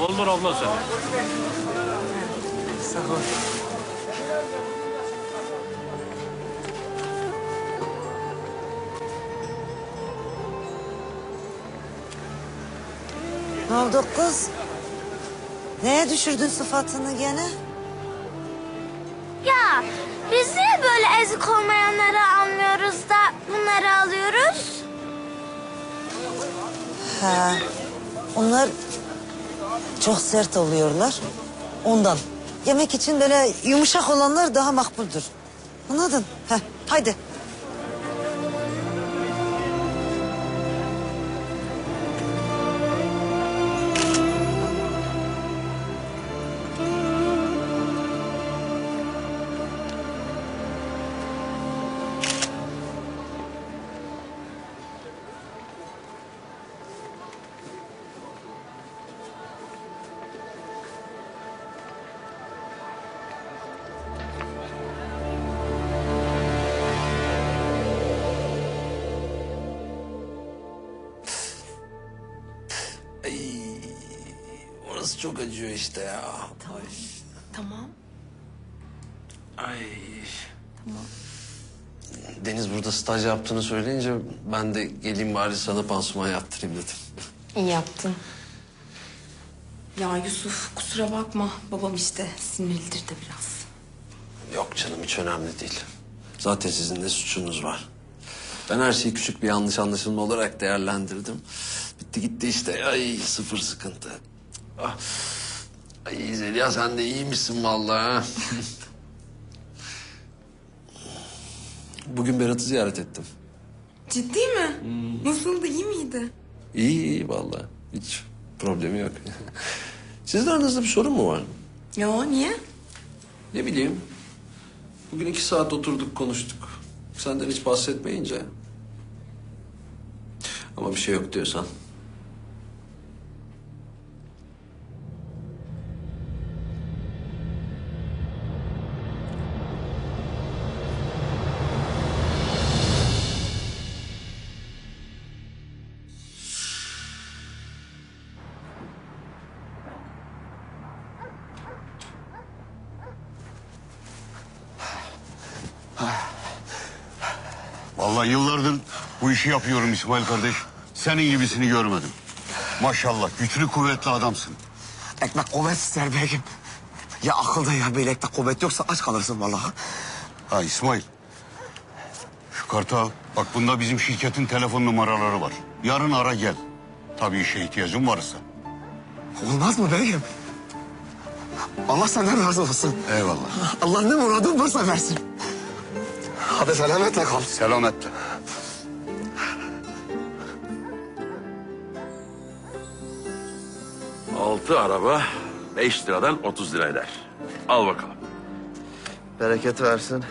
Olur abla sen. Sağ ol. Ne oldu kız? Neye düşürdün sıfatını gene? Ya biz niye böyle ezik olmayanları almıyoruz da bunları alıyoruz? Ha, onlar çok sert oluyorlar. Ondan. Yemek için böyle yumuşak olanlar daha makbuldür. Anladın? Heh, haydi. Orası çok acıyor işte ya. Tamam. Ay. Deniz burada staj yaptığını söyleyince ben de geleyim bari sana pansuman yaptırayım dedim. İyi yaptın. Ya Yusuf kusura bakma. Babam işte sinirlidir de biraz. Yok canım hiç önemli değil. Zaten sizin de suçunuz var. Ben her şeyi küçük bir yanlış anlaşılma olarak değerlendirdim. Bitti gitti işte. Ay sıfır sıkıntı. Ah. Ay Zeliha sen de iyi misin vallahi? Bugün Berat'ı ziyaret ettim. Ciddi mi? Nasıldı iyi miydi? İyi iyi vallahi. Hiç problemi yok. Sizin aranızda bir sorun mu var? Ya niye? Ne bileyim. Bugün iki saat oturduk konuştuk. Senden hiç bahsetmeyince. Ama bir şey yok diyorsan. Vallahi yıllardır bu işi yapıyorum İsmail kardeş. Senin gibisini görmedim. Maşallah güçlü kuvvetli adamsın. Ekmek kuvvet ister beyim. Ya akılda ya bilekte kuvvet yoksa aç kalırsın vallahi. Ha İsmail. Şu kartı al. Bak bunda bizim şirketin telefon numaraları var. Yarın ara gel. Tabii işe ihtiyacın varsa. Olmaz mı beyim? Allah senden razı olsun. Eyvallah. Allah ne muradın varsa versin. Hadi selametle kal. Selametle. Altı araba beş liradan otuz lira eder. Al bakalım. Bereket versin.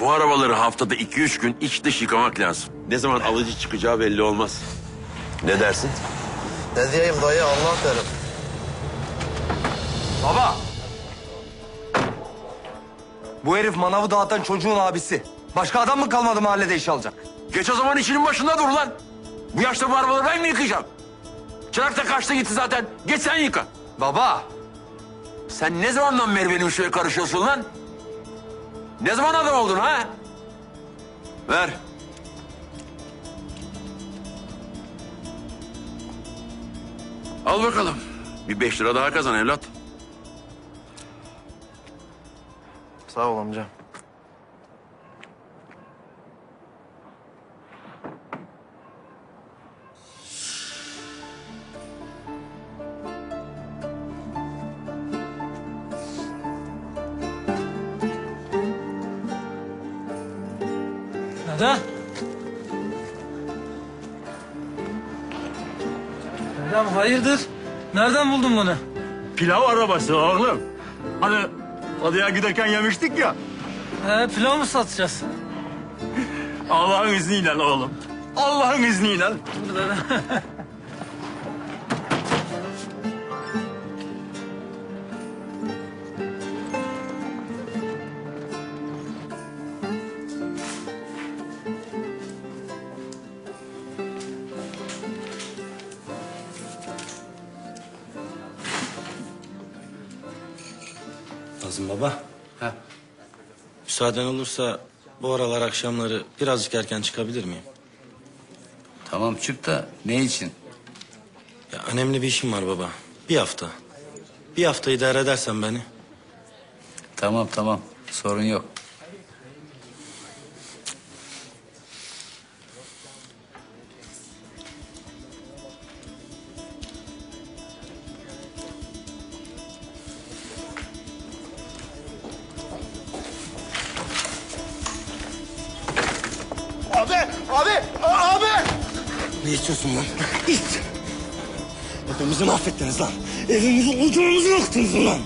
Bu arabaları haftada iki üç gün iç dış yıkamak lazım. Ne zaman alıcı çıkacağı belli olmaz. Ne dersin? Ne diyeyim dayı Allah derim. Baba! Bu herif manavı dağıtan çocuğun abisi. Başka adam mı kalmadı mahallede iş alacak? Geç o zaman işinin başında dur lan. Bu yaşta bu arabaları ben mi yıkayacağım? Çırak da kaçtı gitti zaten. Geç sen yıka. Baba! Sen ne zamandan beri benim işime karışıyorsun lan? Ne zaman adam oldun ha? Ver. Al bakalım. Bir beş lira daha kazan evlat. Sağ ol amca. Neden? Neden hayırdır? Nereden buldun bunu? Pilav arabası oğlum. Hani adaya giderken yemiştik ya. He, pilav mı satacağız? Allah'ın izniyle oğlum. Allah'ın izniyle. Nazım baba. Ha. Müsaaden olursa bu aralar akşamları birazcık erken çıkabilir miyim? Tamam çık da ne için? Ya önemli bir işim var baba. Bir hafta. Bir hafta idare edersen beni. Tamam tamam sorun yok. Abi, abi, abi! Ne istiyorsun lan? İt! Hepimizi mahvettiniz lan. Evimizi ocağımızı yaktınız lan.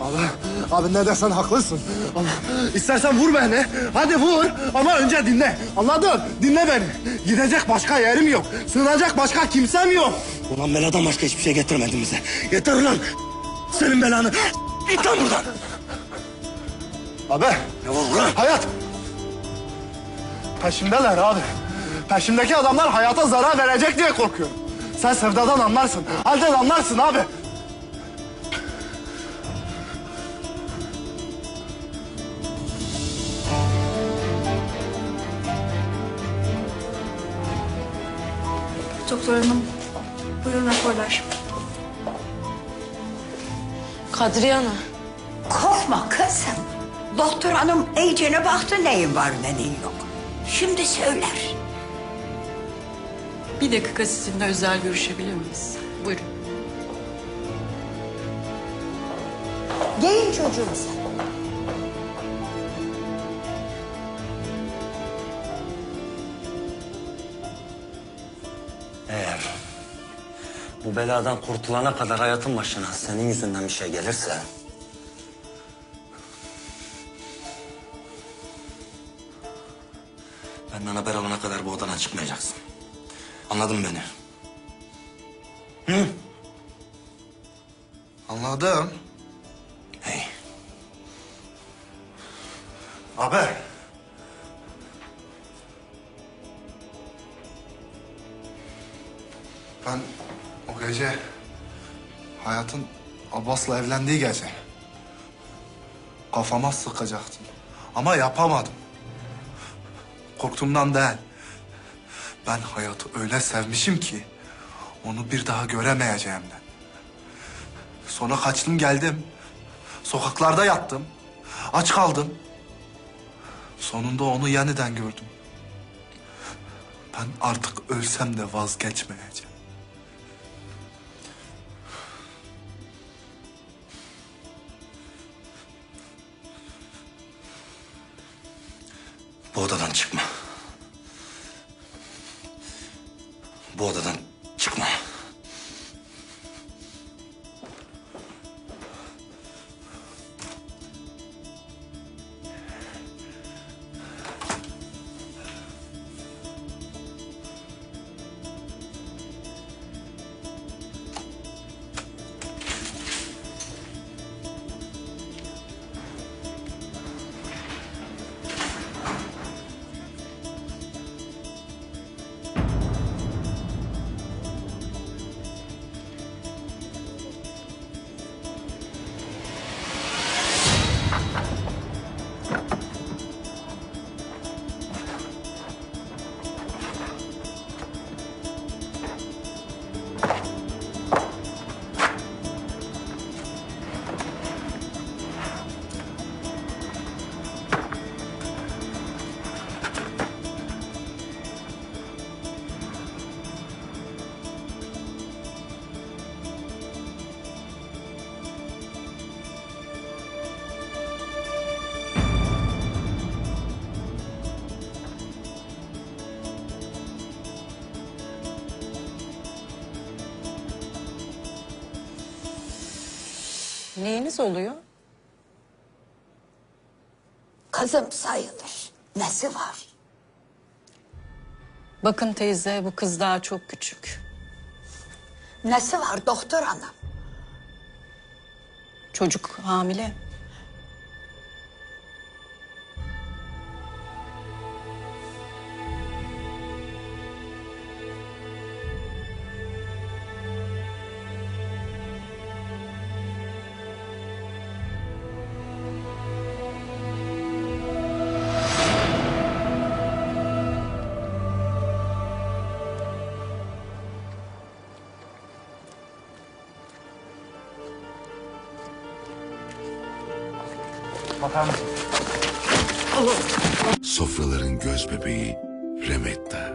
Abi, abi ne dersen haklısın. Ama istersen vur beni. Hadi vur ama önce dinle. Anladın? Dinle beni. Gidecek başka yerim yok. Sığınacak başka kimsem yok. Ulan beladan başka hiçbir şey getirmedin bize. Yeter ulan. Senin belanı. Git lan buradan. Abi. Ne var ulan? Hayat. Peşimdeler abi. Peşimdeki adamlar hayata zarar verecek diye korkuyorum. Sen sevdadan anlarsın. Halden anlarsın abi. Doktor hanım buyurun raporlar. Kadriye Ana. Korkma kızım. Doktor hanım iyicene baktı neyin var neyin yok. Şimdi söyler. Bir dakika sizinle özel görüşebilir miyiz? Buyurun. Giyin çocuğum sen. Eğer bu beladan kurtulana kadar hayatın başına senin yüzünden bir şey gelirse... çıkmayacaksın. Anladın beni? Hı? Anladım. Hey. Abi. Ben o gece hayatın Abbas'la evlendiği gece kafama sıkacaktım. Ama yapamadım. Korktuğumdan değil. Ben hayatı öyle sevmişim ki onu bir daha göremeyeceğimden. Sonra kaçtım geldim. Sokaklarda yattım. Aç kaldım. Sonunda onu yeniden gördüm. Ben artık ölsem de vazgeçmeyeceğim. Bu odadan çıkma. Bu odadan Neyiniz oluyor? Kızım sayılır. Nesi var? Bakın teyze bu kız daha çok küçük. Nesi var doktor hanım? Çocuk hamile. Bakar mısın? Sofraların göz bebeği Remetta.